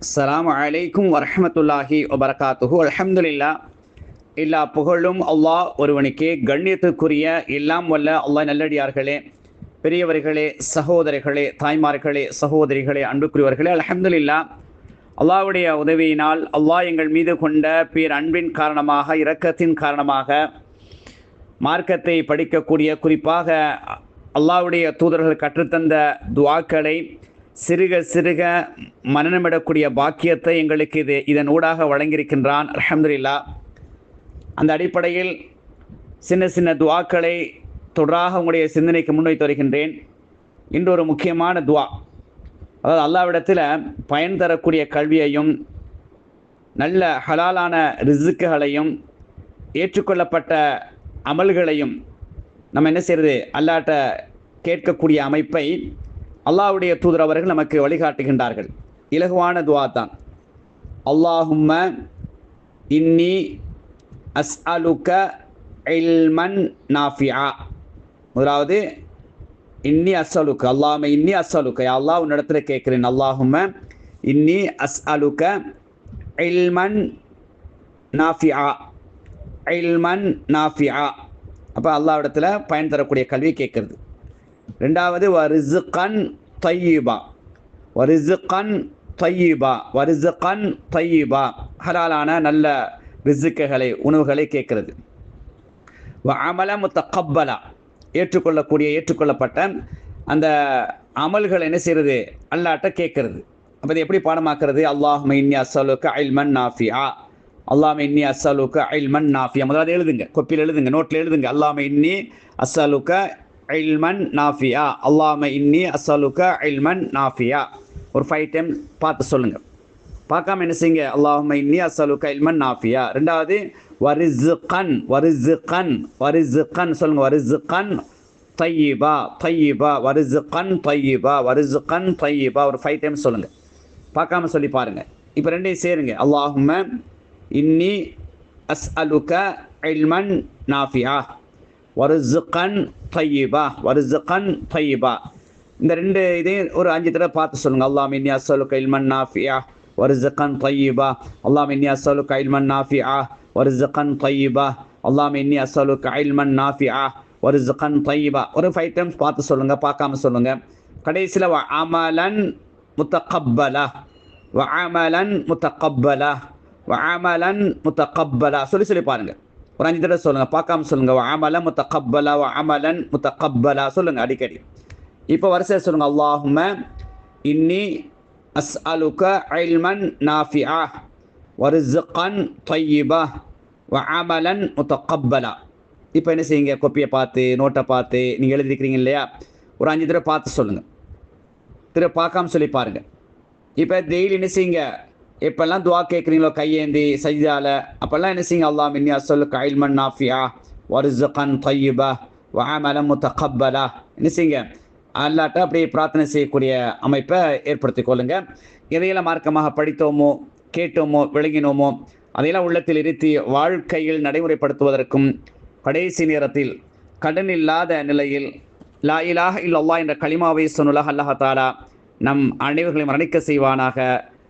அஸ்லாம் அலைக்கும் வரஹ்மத்துல்லாஹி வபரகாத்துஹு அலமதுல்லா எல்லா புகழும் அல்லாஹ் ஒருவனுக்கே கண்ணியத்துக்குரிய எல்லாம் வல்ல அல்லாஹ் நல்லடியார்களே பெரியவர்களே சகோதரிகளே தாய்மார்களே சகோதரிகளே அன்புக்குரியவர்களே அலமதுல்லா அல்லாவுடைய உதவியினால் அல்லாஹ் எங்கள் மீது கொண்ட பேர் அன்பின் காரணமாக இரக்கத்தின் காரணமாக மார்க்கத்தை படிக்கக்கூடிய குறிப்பாக அல்லாவுடைய தூதர்கள் கற்றுத்தந்த துவாக்களை சிறுக சிறுக மனநமிடக்கூடிய பாக்கியத்தை எங்களுக்கு இது இதன் ஊடாக வழங்கியிருக்கின்றான். அலமதுல்லா அந்த அடிப்படையில் சின்ன சின்ன துவாக்களை தொடராக உங்களுடைய சிந்தனைக்கு முன்வைத்து வருகின்றேன். இன்று ஒரு முக்கியமான துவா. அதாவது அல்லாவிடத்தில் பயன் தரக்கூடிய கல்வியையும் நல்ல ஹலாலான ரிசுக்குகளையும் ஏற்றுக்கொள்ளப்பட்ட அமல்களையும் நம்ம என்ன செய்கிறது அல்லாட்ட கேட்கக்கூடிய அமைப்பை அல்லாஹ்வுடைய தூதர் அவர்கள் நமக்கு வழிகாட்டுகின்றார்கள். இலகுவான துவா தான். அல்லாஹும்ம இன்னி அஸ் அலுக்க இல்மன் நாஃபியா முதலாவது இன்னி அஸ்அலுக்க அல்லாம இன்னி அஸ்அலுக்க அல்லாஹ் உன்னிடத்தில் கேட்குறேன் அல்லாஹும்ம இன்னி அஸ்அலுக்க இல்மன் நாஃபியா இல்மன் நாஃபியா அப்போ அல்லாவிடத்தில் பயன் தரக்கூடிய கல்வி கேட்குறது. ரெண்டாவது வரிசுகன் தையிபா வரிசுகன் வரிசு வரிசுகன் தையீபா ஹலாலான நல்ல ரிசுக்குகளை உணவுகளை கேட்கிறது. வ தக்கப்பலா ஏற்றுக்கொள்ளக்கூடிய ஏற்றுக்கொள்ளப்பட்ட அந்த அமல்கள் என்ன செய்கிறது? அல்லாட்ட கேட்கறது. அப்போ இது எப்படி பாடமாக்குறது? அல்லாஹ் இன்னி அசலுக்கு ஐல்மன் நாஃபியா. அல்லாம இன்னி அசலுக்கு இல்மன் நாஃபியா. முதலாவது எழுதுங்க. கொப்பியில் எழுதுங்க. நோட்டில் எழுதுங்க. அல்லாம இன்னி அஸ்ஸலுக்க இல்மன் நாஃபியா. அல்லாம இன்னி அஸ்ஸலுக்க இல்மன் நாஃபியா. ஒரு ஃபைவ் டைம் பார்த்து சொல்லுங்க. பார்க்காம என்ன செய்யுங்க? அல்லாஹும இன்னி அஸ்ஸலுக்க இல்மன் நாஃபியா. ரெண்டாவது வரிசுகன் வரிசுகன் வரிசுகன் சொல்லுங்க. வரிசுகன் தையிபா தையிபா வரிசுகன் தையிபா வரிசுகன் தையீபா. ஒரு ஃபைவ் டைம் சொல்லுங்க. பார்க்காம சொல்லி பாருங்க. இப்போ ரெண்டையும் சேருங்க. அல்லாஹும இன்னி அஸ் அலுக்க இல்மன் நாஃபியா. வருசுகன் தையிபா வருசுகன் தையிபா. இந்த ரெண்டு இதையும் ஒரு அஞ்சு தடவை பார்த்து சொல்லுங்க. அல்லாம் இன்னி அஸ்அலுக இல்மன் நாஃபியா வருசுகன் தையிபா. அல்லாம் இன்னி அஸ்அலுக இல்மன் நாஃபியா வருசுகன் தையிபா. அல்லாம் இன்னி அஸ்அலுக இல்மன் நாஃபியா வருசுகன் தையிபா. ஒரு ஃபைவ் டைம்ஸ் பார்த்து சொல்லுங்க பார்க்காம சொல்லுங்க. கடைசியில் அமலன் முத்தகப்பலா வ அமலன் முத்தகப்பலா அமலன் முத்தகப்பலா. சொல்லி சொல்லி பாருங்கள் ஒரு அஞ்சு தடவை சொல்லுங்க. பார்க்காம சொல்லுங்க. வஅமலன் முத்தகப்பலா வஅமலன் முத்தகப்பலா சொல்லுங்க அடிக்கடி. இப்போ வரிசையை சொல்லுங்க. அல்லாஹும இன்னி அஸ் அஸ்அலுக இல்மன் நாஃபிஆ வரிசுகன் தையிபா வஅமலன் முத்தகப்பலா. இப்போ என்ன செய்யுங்க? கொப்பியை பார்த்து நோட்டை பார்த்து நீங்கள் எழுதிருக்கிறீங்க இல்லையா? ஒரு அஞ்சு தடவை பார்த்து சொல்லுங்கள் திரும்ப பார்க்காம சொல்லி பாருங்கள் இப்போ டெய்லி என்ன செய்யுங்க? எப்பெல்லாம் துவா கேட்குறீங்களோ கையேந்தி சஜிதால? அப்பெல்லாம் என்ன செய்யுங்க? அல்லாஹ் சொல்லு அசல்லு கைல்மன் நாஃபியா வருசுகன் தையுபா வாமலம் முத்தகப்பலா என்ன செய்யுங்க? அல்லாட்ட அப்படியே பிரார்த்தனை செய்யக்கூடிய அமைப்பை ஏற்படுத்தி கொள்ளுங்க. எதையெல்லாம் மார்க்கமாக படித்தோமோ கேட்டோமோ விளங்கினோமோ அதையெல்லாம் உள்ளத்தில் இருத்தி வாழ்க்கையில் நடைமுறைப்படுத்துவதற்கும் கடைசி நேரத்தில் கடன் இல்லாத நிலையில் லா இலாஹ இல்லல்லா என்ற களிமாவை சொன்னுலக அல்லஹாலா நம் அனைவர்களையும் மரணிக்க செய்வானாக.